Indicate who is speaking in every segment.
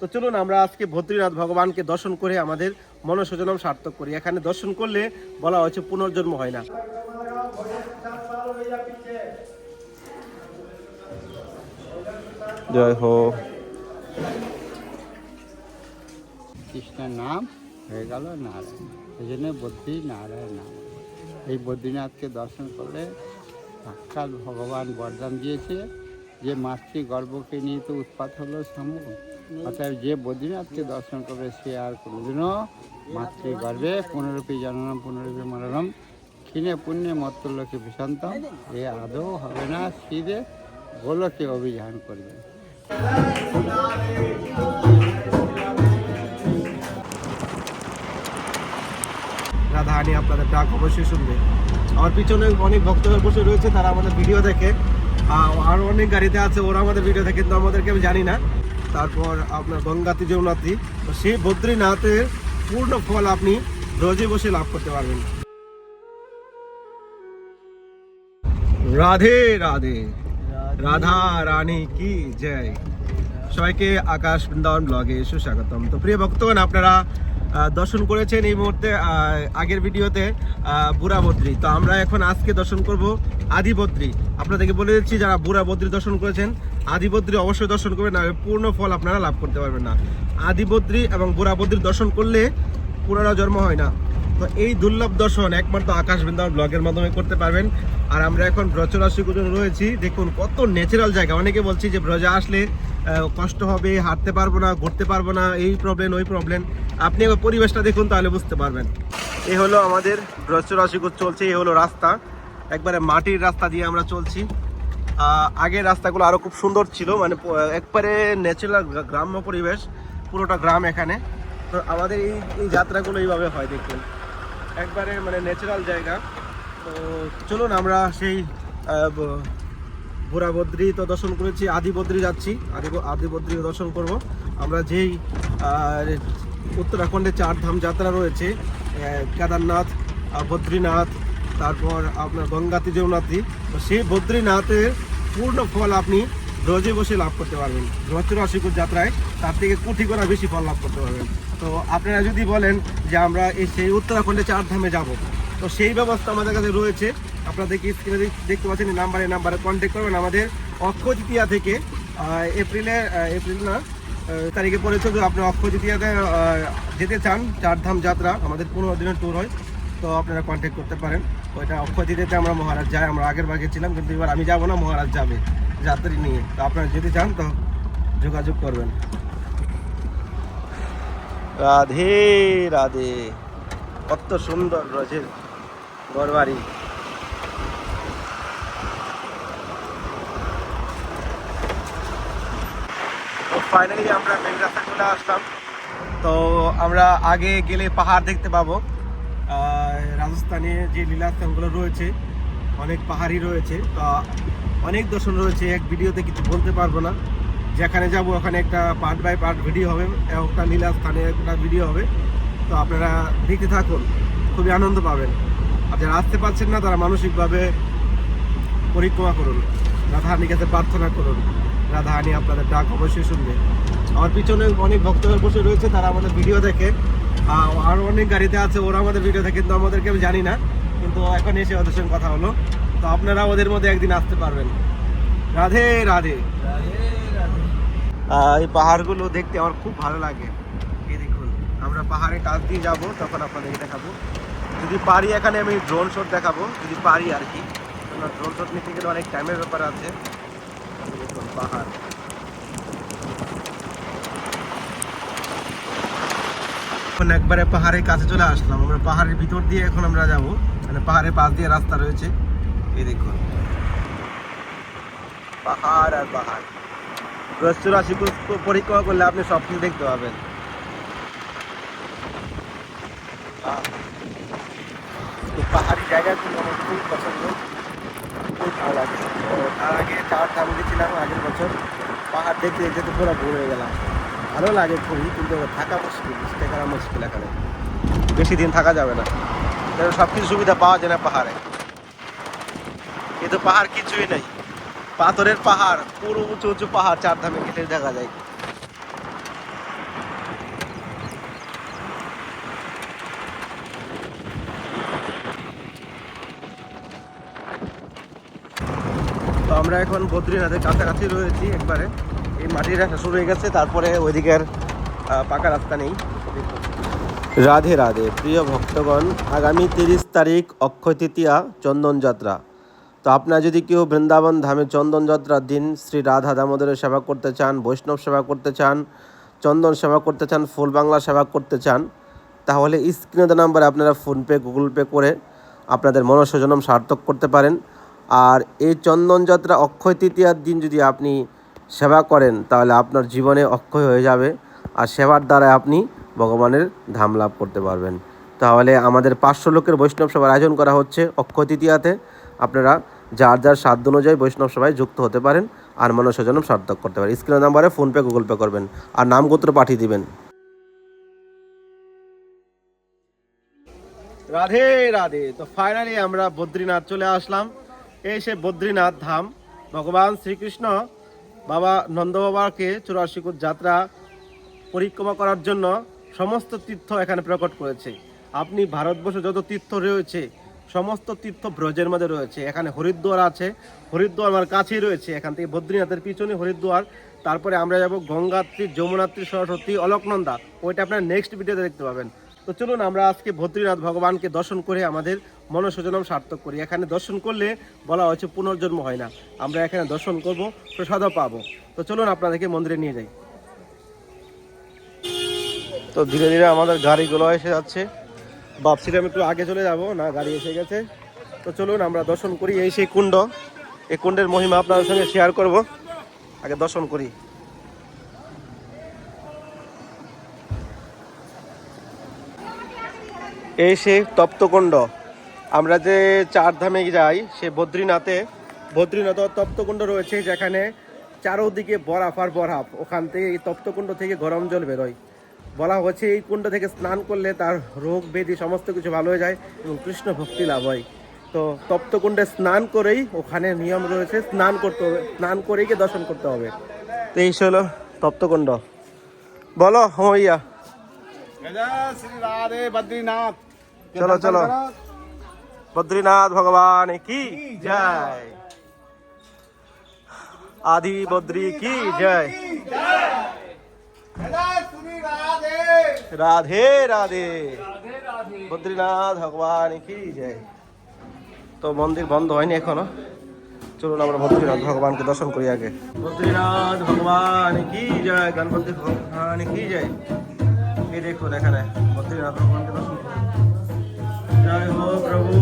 Speaker 1: তো চলুন আমরা আজকে বদ্রীনাথ ভগবানকে দর্শন করে আমাদের মনসজনম সার্থক করি। এখানে দর্শন করলে বলা হয়েছে পুনর্জন্ম হয় না। জয় হো।
Speaker 2: কৃষ্ণের নাম হয়ে গেল নারায়ণ। এই জন্য বদ্রী নারায়ণ নাম। এই বদ্রীনাথকে দর্শন করলে সাক্ষাৎ ভগবান বরদান দিয়েছে। যে মাতৃ গর্ভকে নিয়ে তো উৎপাত হলো সমূহ। অতএব যে বদ্রীনাথকে দর্শন করবে, সে আর কোনোদিনও মাতৃ গর্ভে পুনরূপী জননম, পুনরূপী মরণম, ক্ষীণে পুণ্যে মত্তলোকে বিষান্তম। এ আদৌ হবে না সিদে গোলকে অভিযান করবে।
Speaker 1: রাধাহানি আপনাদের ডাক অবশ্যই শুনবে। আমার পিছনে অনেক ভক্তরা বসে রয়েছে, তারা আমাদের ভিডিও দেখে। আরও অনেক গাড়িতে আছে, ওরা আমাদের ভিডিও দেখে, কিন্তু আমাদেরকে আমি জানি না। তারপর আপনার গঙ্গাতি যমুনাতি তো সেই বদ্রীনাথের পূর্ণ ফল আপনি রোজে বসে লাভ করতে পারবেন। রাধে রাধে। রাধা রানী কি জয়। সবাইকে আকাশ বৃন্দাবন ব্লগে সুস্বাগতম। তো প্রিয় ভক্তগণ, আপনারা দর্শন করেছেন এই মুহূর্তে আগের ভিডিওতে বুড়া বদ্রী। তো আমরা এখন আজকে দর্শন করব আদি বদ্রী। আপনাদেরকে বলে দিচ্ছি, যারা বুড়া বদ্রী দর্শন করেছেন আদি বদ্রী অবশ্যই দর্শন করবেন না পূর্ণ ফল আপনারা লাভ করতে পারবেন না। আদি বদ্রী এবং বুড়া দর্শন করলে পুনরা জন্ম হয় না। তো এই দুর্লভ দর্শন একমাত্র আকাশ বৃন্দাবন ব্লগের মাধ্যমে করতে পারবেন। আর আমরা এখন ব্রজরাশি রয়েছি। দেখুন, কত ন্যাচারাল জায়গা। অনেকে বলছি যে ব্রজে আসলে কষ্ট হবে, হাঁটতে পারব না, ঘুরতে পারব না, এই প্রবলেম ওই প্রবলেম আপনি এবার পরিবেশটা দেখুন, তাহলে বুঝতে পারবেন। এই হলো আমাদের ব্রজরাশি চলছে এই হলো রাস্তা। একবারে মাটির রাস্তা দিয়ে আমরা চলছি। আগের রাস্তাগুলো আরও খুব সুন্দর ছিল। মানে একবারে ন্যাচারাল গ্রাম্য পরিবেশ, পুরোটা গ্রাম এখানে। তো আমাদের এই এই যাত্রাগুলো এইভাবে হয়, দেখুন। একবারে মানে ন্যাচারাল জায়গা। তো চলুন, আমরা সেই বুড়া বদ্রী তো দর্শন করেছি আদি বদ্রী যাচ্ছি। আদি আদি বদ্রী দর্শন করব। আমরা যেই উত্তরাখণ্ডে চার ধাম যাত্রা রয়েছে কেদারনাথ বদ্রীনাথ, তারপর আপনার গঙ্গা যমুনাথি তো সেই বদ্রীনাথের পূর্ণ ফল আপনি রোজে বসে লাভ করতে পারবেন। রচরাশিকুর যাত্রায় তার থেকে কোটি করা বেশি ফল লাভ করতে পারবেন। তো আপনারা যদি বলেন যে আমরা এই সেই উত্তরাখণ্ডে চার ধামে যাব, তো সেই ব্যবস্থা আমাদের কাছে রয়েছে। আপনাদের কি স্ক্রিনে দেখতে পাচ্ছেন, এই নাম্বারে নাম্বারে কন্ট্যাক্ট করবেন। আমাদের অক্ষয় তৃতীয়া থেকে এপ্রিলে এপ্রিল না তারিখে পড়েছে যে আপনি অক্ষয় তৃতীয়াতে যেতে চান চারধাম যাত্রা, আমাদের পনেরো দিনের ট্যুর হয়, তো আপনারা কন্ট্যাক্ট করতে পারেন। ওইটা অক্ষয় তৃতীয়াতে আমরা মহারাজ যাই, আমরা আগের ভাগে ছিলাম, কিন্তু এবার আমি যাব না, মহারাজ যাবে যাত্রী নিয়ে। তো আপনারা যদি চান, তো যোগাযোগ করবেন। রাধে রাধে। কত সুন্দর রয়েছে ঘরবাড়ি। ফাইনালি আমরা মেন রাস্তা চলে আসলাম। তো আমরা আগে গেলে পাহাড় দেখতে পাবো। রাজস্থানে যে লীলাস্থানগুলো রয়েছে, অনেক পাহাড়ি রয়েছে, তো অনেক দর্শন রয়েছে। এক ভিডিওতে কিছু বলতে পারব না। যেখানে যাব ওখানে একটা পার্ট বাই পার্ট ভিডিও হবে একটা লীলাস্থানে একটা ভিডিও হবে। তো আপনারা দেখতে থাকুন, খুবই আনন্দ পাবেন। আর যারা আসতে পারছেন না, তারা মানসিকভাবে পরিক্রমা করুন। রাধাহানির কাছে প্রার্থনা করুন। রাধাহানি আপনাদের ডাক অবশ্যই শুনবে। আমার পিছনে অনেক ভক্তরা বসে রয়েছে, তারা আমাদের ভিডিও দেখে। আরও অনেক গাড়িতে আছে, ওরা আমাদের ভিডিও দেখে, কিন্তু আমাদেরকে আমি জানি না, কিন্তু এখন এসে ওদের সঙ্গে কথা হলো। তো আপনারা ওদের মধ্যে একদিন আসতে পারবেন। রাধে রাধে। এই পাহাড়গুলো দেখতে আমার খুব ভালো লাগে। এই দেখুন, আমরা পাহাড়ে কাছ দিয়ে যাব, তখন আপনাদেরকে দেখাবো। যদি পারি, এখানে আমি ড্রোন শট দেখাবো, যদি পারি আর কি। ড্রোন শট নিতে গেলে অনেক টাইমের ব্যাপার আছে। দেখুন, পাহাড়। এখন একবারে পাহাড়ের কাছে চলে আসলাম। আমরা পাহাড়ের ভিতর দিয়ে এখন আমরা যাব। মানে পাহাড়ের পাশ দিয়ে রাস্তা রয়েছে। এই দেখুন। পাহাড় আর পাহাড়। পরিক্রমা করলে আপনি সব কিছু দেখতে পাবেন। পাহাড়ি জায়গাগুলো আমার খুব পছন্দ। খুব ভালো লাগে তার আগে চার ধাম গেছিলাম আগের বছর। পাহাড় দেখতে দেখতে পুরো ভোর হয়ে গেলাম। ভালো লাগে খুবই, কিন্তু থাকা মুশকিল, স্টে করা মুশকিল এখানে। বেশি দিন থাকা যাবে না। কারণ সব কিছু সুবিধা পাওয়া যায় না পাহাড়ে। কিন্তু পাহাড় কিছুই নেই। পাথরের পাহাড়, পুরো উঁচু উঁচু পাহাড় চারধামে কেটে দেখা যায়। তো আমরা এখন বদ্রীনাথের কাছাকাছি রয়েছি একবারে। এই মাটির রাস্তা শুরু হয়ে গেছে তারপরে ওইদিকের আহ, পাকা রাস্তা নেই। রাধে রাধে প্রিয় ভক্তগণ আগামী তিরিশ তারিখ অক্ষয় তৃতীয়া চন্দনযাত্রা তো আপনারা যদি কেউ বৃন্দাবন ধামে চন্দনযাত্রার দিন শ্রী রাধা দামোদরের সেবা করতে চান বৈষ্ণব সেবা করতে চান চন্দন সেবা করতে চান ফুল বাংলা সেবা করতে চান তাহলে স্ক্রিনে নাম্বারে আপনারা ফোনপে গুগল পে করে আপনাদের মনসজনম সার্থক করতে পারেন। আর এই চন্দনযাত্রা অক্ষয় তৃতীয়ার দিন যদি আপনি সেবা করেন, তাহলে আপনার জীবনে অক্ষয় হয়ে যাবে। আর সেবার দ্বারা আপনি ভগবানের ধাম লাভ করতে পারবেন। তাহলে আমাদের পাঁচশো লোকের বৈষ্ণব সভার আয়োজন করা হচ্ছে অক্ষয় তৃতীয়াতে। আপনারা যার যার সাধ্য অনুযায়ী বৈষ্ণব সভায় যুক্ত হতে পারেন আর মনসজনম সার্থক করতে পারেন। স্ক্রিনের নাম্বারে ফোনপে, গুগল পে করবেন আর নাম গোত্র পাঠিয়ে দিবেন। রাধে রাধে। তো ফাইনালি আমরা বদ্রীনাথ চলে আসলাম। এই সে বদ্রীনাথ ধাম। ভগবান শ্রীকৃষ্ণ বাবা নন্দ বাবাকে চুরাশি কোট যাত্রা পরিক্রমা করার জন্য সমস্ত তীর্থ এখানে প্রকট করেছে। আপনি ভারতবর্ষে যত তীর্থ রয়েছে, সমস্ত তীর্থ ব্রজের মধ্যে রয়েছে। এখানে হরিদ্বার আছে, হরিদ্বার আমার কাছেই রয়েছে। এখান থেকে বদ্রীনাথের পিছনে হরিদ্বার, তারপরে আমরা যাব গঙ্গাত্রী, যমুনাত্রী, সরস্বতী, অলকনন্দা। ওইটা আপনার নেক্সট ভিডিওতে দেখতে পাবেন। তো চলুন আমরা আজকে বদ্রীনাথ ভগবানকে দর্শন করে আমাদের মনসজনম সার্থক করি। এখানে দর্শন করলে বলা হয়েছে পুনর্জন্ম হয় না। আমরা এখানে দর্শন করব, প্রসাদও পাবো। তো চলুন আপনাদেরকে মন্দিরে নিয়ে যাই। তো ধীরে ধীরে আমাদের গাড়িগুলো এসে যাচ্ছে। ভাবছিলাম একটু আগে চলে যাব, না, গাড়ি এসে গেছে। তো চলুন আমরা দর্শন করি এই সেই কুণ্ড। এই কুণ্ডের মহিমা আপনাদের সঙ্গে শেয়ার করব। আগে দর্শন করি। এই সেই তপ্তকুণ্ড। আমরা যে চার ধামে যাই সে বদ্রীনাথে। বদ্রীনাথ তপ্তকুণ্ড রয়েছে যেখানে চারোদিকে বরফ আর বরফ। ওখান থেকে এই তপ্তকুণ্ড থেকে গরম জল বেরোয়। বলা হচ্ছে এই কুণ্ড থেকে স্নান করলে তার রোগ ব্যাধি সমস্ত কিছু ভালো হয়ে যায় এবং কৃষ্ণ ভক্তি লাভ হয়। তো তপ্তকুণ্ডে স্নান করেই ওখানে নিয়ম রয়েছে স্নান করতে হবে স্নান করেই গিয়ে দর্শন করতে হবে। তো এই হলো তপ্তকুণ্ড। বলো হইয়া
Speaker 2: শ্রী রাধে বদ্রীনাথ।
Speaker 1: চলো চলো। বদ্রীনাথ ভগবান কি জয়। আদি বদ্রী কি জয়।
Speaker 2: রাধে
Speaker 1: রাধে। বদ্রীনাথ ভগবান কি জয়। তো মন্দির বন্ধ হয়নি এখনও। চলুন আমরা বদ্রীনাথ ভগবানকে দর্শন করি আগে। বদ্রীনাথ ভগবান কি জয় গণপতি ভগবান কি জয়। এই দেখুন এখানে বদ্রীনাথ ভগবানকে দর্শন করুন জয় হো প্রভু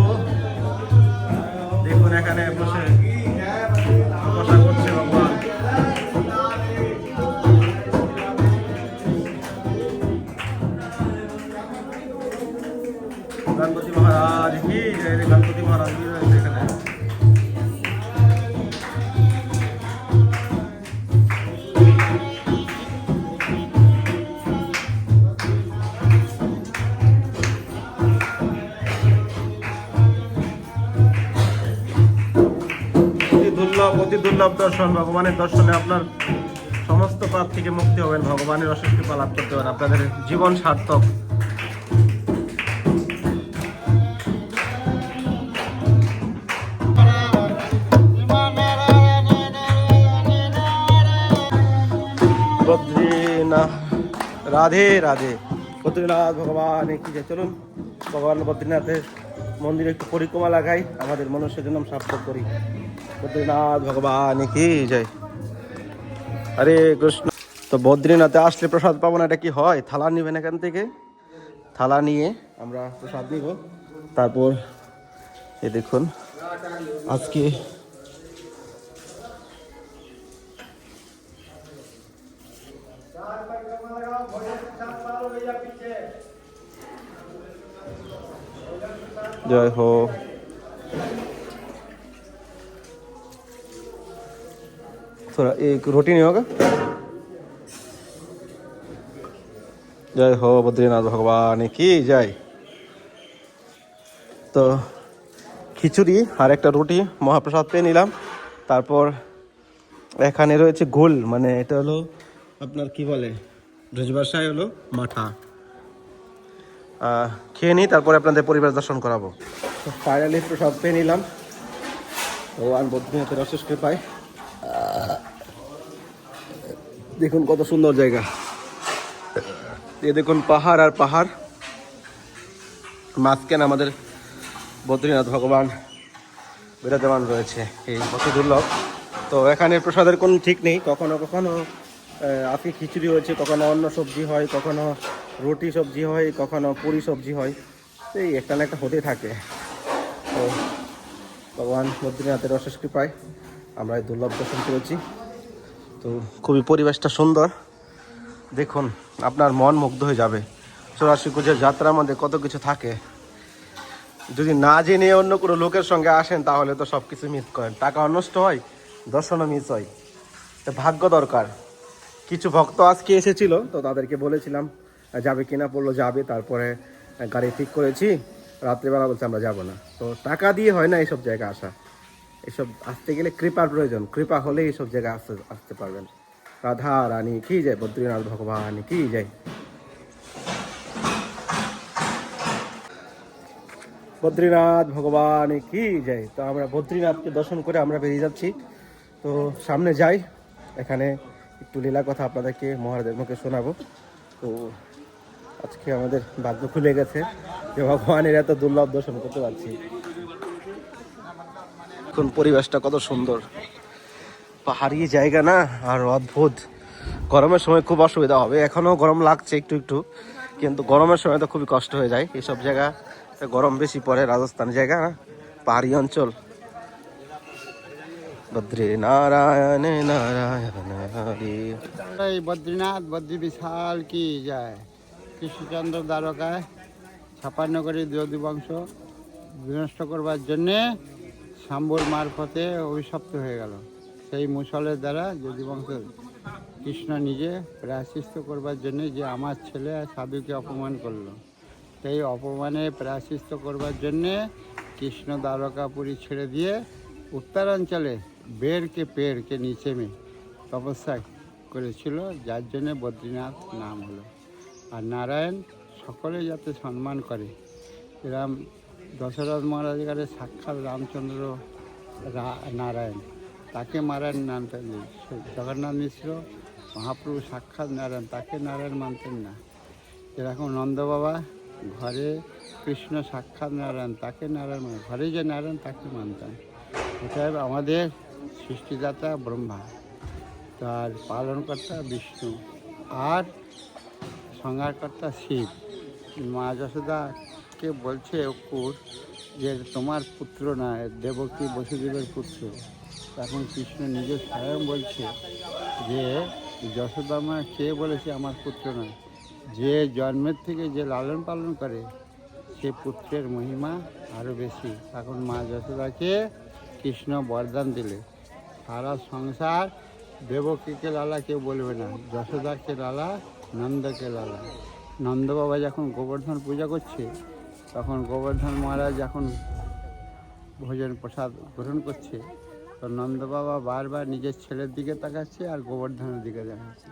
Speaker 1: দুর্লভ দর্শন, ভগবানের দর্শনে আপনার সমস্ত পাপ থেকে মুক্তি হবেন, ভগবানের অশেষ কৃপা লাভ করতে পারেন, আপনাদের জীবন সার্থক। রাধে রাধে। বদ্রীনাথ ভগবান কি যে চলুন, ভগবান বদ্রীনাথের মন্দিরে একটু পরিক্রমা লাগাই, আমাদের মনুষ্য জন্য সার্থক করি। বদ্রীনাথ ভগবান, কি জয়। আরে কৃষ্ণ, তো বদ্রীনাথে আসলে প্রসাদ পাবো না, এটা কি হয়? থালা নিবেন এখান থেকে? থালা নিয়ে আমরা প্রসাদ নিব। তারপর এ দেখুন, আজকে জয় হোক। थोड़ा एक रोटी नहीं होगा জয় হো বদ্রীনাথ ভগবান কি জয় তো খিচুড়ি আর একটা রুটি মহাপ্রসাদ পেয়ে নিলাম তারপর এখানে রয়েছে গোল মানে এটা হলো আপনার কি বলে ব্রজবাসায় হলো মাঠা আহ, খেয়ে নিই তারপরে আপনাদের পরিবার দর্শন করাবো তো ফাইনালি প্রসাদ পেয়ে নিলাম ভগবান বদ্রীনাথের অশেষ কৃপায় দেখুন কত সুন্দর জায়গা। এ দেখুন পাহাড় আর পাহাড়। মাঝখানে আমাদের বদ্রীনাথ ভগবান বিরাজমান রয়েছে, এই কত দুর্লভ। তো এখানে প্রসাদের কোনো ঠিক নেই, কখনো কখনো আজকে খিচুড়ি হয়েছে, কখনো অন্য সবজি হয়, কখনো রুটি সবজি হয়, কখনো পুরি সবজি হয়। এই একটা না একটা হতে থাকে। তো ভগবান বদ্রীনাথের অশেষ কৃপায়। আমরা এই দুর্লভ দর্শন করেছি। তো খুবই পরিবেশটা সুন্দর। দেখুন, আপনার মন মুগ্ধ হয়ে যাবে। চৌরাশি কুজের যাত্রার মধ্যে কত কিছু থাকে। যদি না জেনে অন্য কোনো লোকের সঙ্গে আসেন, তাহলে তো সব কিছু মিস করেন। টাকা নষ্ট হয়, দর্শনও মিস হয়। তো ভাগ্য দরকার। কিছু ভক্ত আজকে এসেছিল, তো তাদেরকে বলেছিলাম, যাবে কিনা, বলল যাবে, তারপরে গাড়ি ঠিক করেছি। রাত্রিবেলা বলছে আমরা যাব না। তো টাকা দিয়ে হয় না এইসব জায়গা আসা। এসব আসতে গেলে কৃপার প্রয়োজন। কৃপা হলে এইসব জায়গায় আসতে আসতে পারবেন। রাধা রানী, কি যায় বদ্রীনাথ ভগবান, কি যায় বদ্রীনাথ ভগবান, কি যায় তো আমরা বদ্রীনাথকে দর্শন করে আমরা বেরিয়ে যাচ্ছি। তো সামনে যাই। এখানে একটু লীলা কথা আপনাদেরকে মহারাজের মুখে শোনাবো। তো আজকে আমাদের ভাগ্য খুলে গেছে যে ভগবানের এত দুর্লভ দর্শন করতে পারছি। এখন পরিবেশটা কত সুন্দর। পাহাড়ি জায়গা না, আর অদ্ভুত। গরমের সময় খুব অসুবিধা হবে, এখনও গরম লাগছে একটু একটু, কিন্তু গরমের সময় তো খুবই কষ্ট হয়ে যায়। এইসব জায়গা গরম বেশি পড়ে, রাজস্থান জায়গা না, পাহাড়ি অঞ্চল। বদ্রী নারায়ণ
Speaker 2: বদ্রীনাথ, বদ্রী বিশাল কি যায়? কৃষ্ণচন্দ্র দ্বারকায় ছাপান্ন করে বংশ বিনষ্ট করবার জন্যে শাম্বর মারফতে অভিশপ্ত হয়ে গেল। সেই মুসলের দ্বারা যদু বংশ কৃষ্ণ নিজে প্রায়শ্চিত্ত করবার জন্যে যে আমার ছেলে সাধুকে অপমান করল, সেই অপমানে প্রায়শ্চিত্ত করবার জন্যে কৃষ্ণ দ্বারকাপুরী ছেড়ে দিয়ে উত্তরাঞ্চলে বেরকে পেরকে নিচে মে তপস্যা করেছিল, যার জন্যে বদ্রীনাথ নাম হলো। আর নারায়ণ সকলে যাতে সম্মান করে, এরম দশরথ মহারাজের সাক্ষাৎ রামচন্দ্র নারায়ণ। তাকে নারায়ণ মানতেন না। জগন্নাথ মিশ্র, মহাপ্রভু সাক্ষাৎ নারায়ণ, তাকে নারায়ণ মানতেন না। এরকম নন্দ বাবা ঘরে কৃষ্ণ সাক্ষাৎ নারায়ণ, তাকে নারায়ণ মানে ঘরে যে নারায়ণ, তাকে মানতেন। অতএব আমাদের সৃষ্টিদাতা ব্রহ্মা, তার পালনকর্তা বিষ্ণু, আর সংহারকর্তা শিব। মা যশোদাকে বলছে অকুর যে তোমার পুত্র না দেবকী বসুদেবের পুত্র। তখন কৃষ্ণ নিজে স্বয়ং বলছে যে যশোদা মা কে বলেছে আমার পুত্র নয়? যে জন্মের থেকে যে লালন পালন করে, সে পুত্রের মহিমা আরও বেশি। তখন মা যশোদাকে কৃষ্ণ বরদান দিলে। সারা সংসার দেবকীকে লালা কেউ বলবে না, যশোদাকে লালা, নন্দকে লালা। নন্দ বাবা যখন গোবর্ধন পূজা করছে তখন গোবর্ধন মহারাজ যখন ভোজন প্রসাদ গ্রহণ করছে, তো নন্দ বাবা বারবার নিজের ছেলের দিকে তাকাচ্ছে আর গোবর্ধনের দিকে দেখাচ্ছে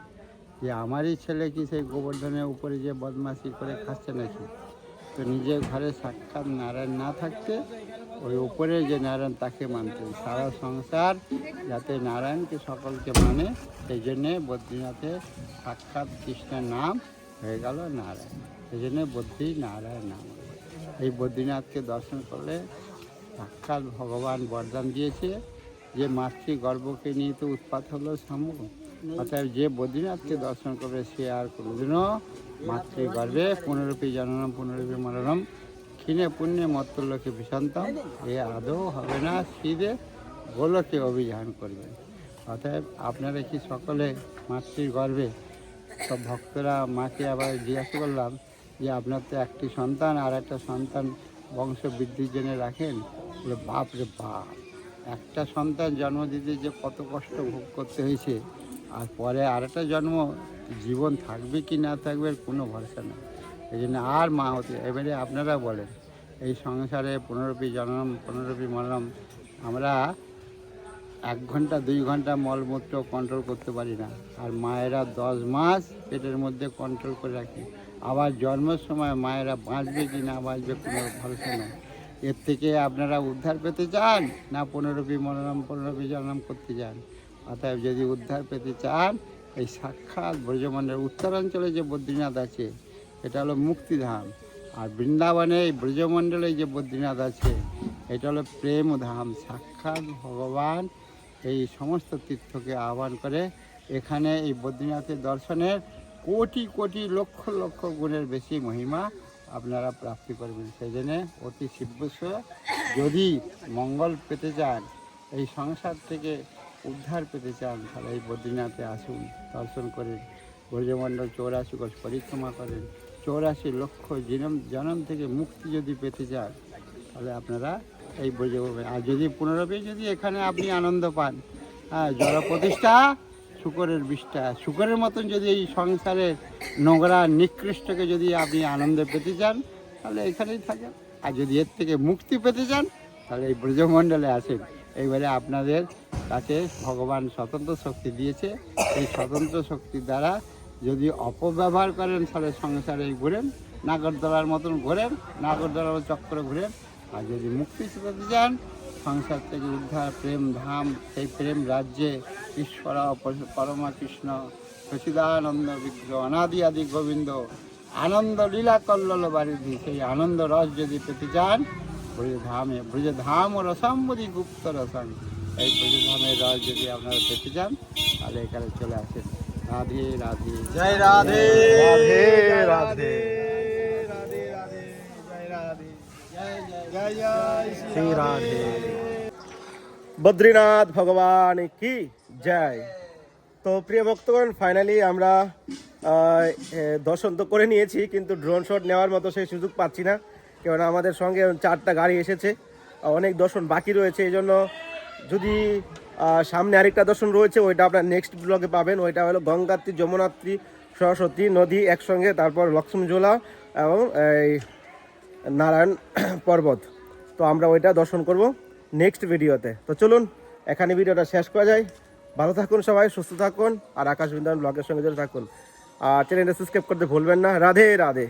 Speaker 2: যে আমারই ছেলে কি সেই গোবর্ধনের উপরে যে বদমাশি করে খাচ্ছে নাকি? তো নিজের ঘরে সাক্ষাৎ নারায়ণ না থাকতে ওই উপরে যে নারায়ণ তাকে মানতেন সারা সংসার যাতে নারায়ণকে সকলকে মানে সেই জন্যে বদ্রীনাথে সাক্ষাৎ কৃষ্ণের নাম হয়ে গেল নারায়ণ। সেই জন্যে বদ্রী নারায়ণ নাম। এই বদ্রীনাথকে দর্শন করলে সাক্ষাৎ ভগবান বরদান দিয়েছে। যে মাতৃ গর্ভকে নিয়ে তো উৎপাত হলো সামু অতএব যে বদ্রীনাথকে দর্শন করবে সে আর কোনোদিনও মাতৃ গর্ভে পুনরূপী জননম, পুনরূপী মরণম, ক্ষীণে পুণ্যে মত্তলোকে বিষান্তম, এ আদৌ হবে না সিদে গোলকে অভিযান করবে অতএব আপনারা কি সকলে মাতৃ গর্ভে, সব ভক্তরা মাকে আবার জিজ্ঞাসা করলাম যে আপনার তো একটি সন্তান আর একটা সন্তান বংশ বৃদ্ধির জন্য রাখেন, বলে বাপ রে বাপ। একটা সন্তান জন্ম দিতে যে কত কষ্ট ভোগ করতে হয়েছে, আর পরে আরেকটা জন্ম জীবন থাকবে কি না থাকবে কোনো ভরসা নেই। এই জন্য আর মা হতে, এবারে আপনারা বলেন, এই সংসারে পনেরোপি জন্ম, পনেরোপি মরণ আমরা এক ঘণ্টা, দুই ঘণ্টা মলমূত্র কন্ট্রোল করতে পারি না। আর মায়েরা দশ মাস পেটের মধ্যে কন্ট্রোল করে রাখে। আবার জন্মের সময় মায়েরা বাঁচবে কি না বাঁচবে কোনো ভরসা নেই। এর থেকে আপনারা উদ্ধার পেতে চান না পনেরোপি মনোরম পনেরোপি জন্ম করতে চান? অতএব যদি উদ্ধার পেতে চান, এই সাক্ষাৎ ব্রজমণ্ডলের উত্তরাঞ্চলে যে বদ্রীনাথ আছে, এটা হলো মুক্তিধাম। আর বৃন্দাবনে এই ব্রজমণ্ডলে যে বদ্রীনাথ আছে, এটা হলো প্রেম ধাম সাক্ষাৎ ভগবান এই সমস্ত তীর্থকে আহ্বান করে এখানে এই বদ্রীনাথের দর্শনের কোটি কোটি, লক্ষ লক্ষ গুণের বেশি মহিমা আপনারা প্রাপ্তি করবেন সেই জন্য অতি শিবস্ব। যদি মঙ্গল পেতে চান, এই সংসার থেকে উদ্ধার পেতে চান, তাহলে এই বদ্রীনাথে আসুন, দর্শন করেন, ব্রজমণ্ডল চৌরাশি কোষ পরিক্রমা করেন। চৌরাশি লক্ষ জনম জনম থেকে মুক্তি যদি পেতে চান, তাহলে আপনারা এই ব্রজ আর যদি পুনরবে যদি এখানে আপনি আনন্দ পান হ্যাঁ জড় প্রতিষ্ঠা শুকরের বিষ্ঠা শুকরের মতন যদি এই সংসারের নোংরা, নিকৃষ্টকে যদি আপনি আনন্দ পেতে চান, তাহলে এখানেই থাকেন। আর যদি এর থেকে মুক্তি পেতে চান, তাহলে এই ব্রজমণ্ডলে আসেন। এইবারে আপনাদের কাছে ভগবান স্বতন্ত্র শক্তি দিয়েছে। এই স্বতন্ত্র শক্তির দ্বারা যদি অপব্যবহার করেন, তাহলে সংসারে ঘুরেন, নাগরদোলার মতন ঘোরেন, নাগরদোলার চক্র ঘুরেন। আর যদি মুক্তি পেতে চান সংসার থেকে উদ্ধার প্রেম ধাম সেই প্রেম রাজ্যে ঈশ্বর পর- পরমা কৃষ্ণ সচিদানন্দ বিগ্রহ অনাদি আদি গোবিন্দ আনন্দ লীলা কল্লোল বারিধি সেই আনন্দ রস যদি পেতে চান ব্রজধামে ব্রজধাম ও রসাম্বদি গুপ্ত রসম এই ব্রজধামের রস যদি আপনারা পেতে চান তাহলে এখানে চলে আসেন। রাধে রাধে।
Speaker 1: জয় রাধে
Speaker 2: রাধে।
Speaker 1: রাধে রাধে। শ্রী রাধে বদ্রীনাথ ভগবান কি জয় তো প্রিয় ভক্তগণ ফাইনালি আমরা দর্শন তো করে নিয়েছি, কিন্তু ড্রোন শট নেওয়ার মতো সেই সুযোগ পাচ্ছি না। কেননা আমাদের সঙ্গে চারটা গাড়ি এসেছে অনেক দর্শন বাকি রয়েছে, এই জন্য যদি সামনে আরেকটা দর্শন রয়েছে, ওইটা আপনার নেক্সট ব্লগে পাবেন। ওইটা হলো গঙ্গাত্রী, যমুনাত্রী, সরস্বতী নদী একসঙ্গে, তারপর লক্ষ্মণঝোলা এবং এই নারায়ণ পর্বত। তো আমরা ওইটা দর্শন করব নেক্সট ভিডিওতে। তো চলুন, এখানে ভিডিওটা শেষ করা যায়। ভালো থাকুন সবাই, সুস্থ থাকুন, আর আকাশ বৃন্দাবন ব্লগের সঙ্গে যেন থাকুন। আর চ্যানেলটা সাবস্ক্রাইব করতে ভুলবেন না। রাধে রাধে।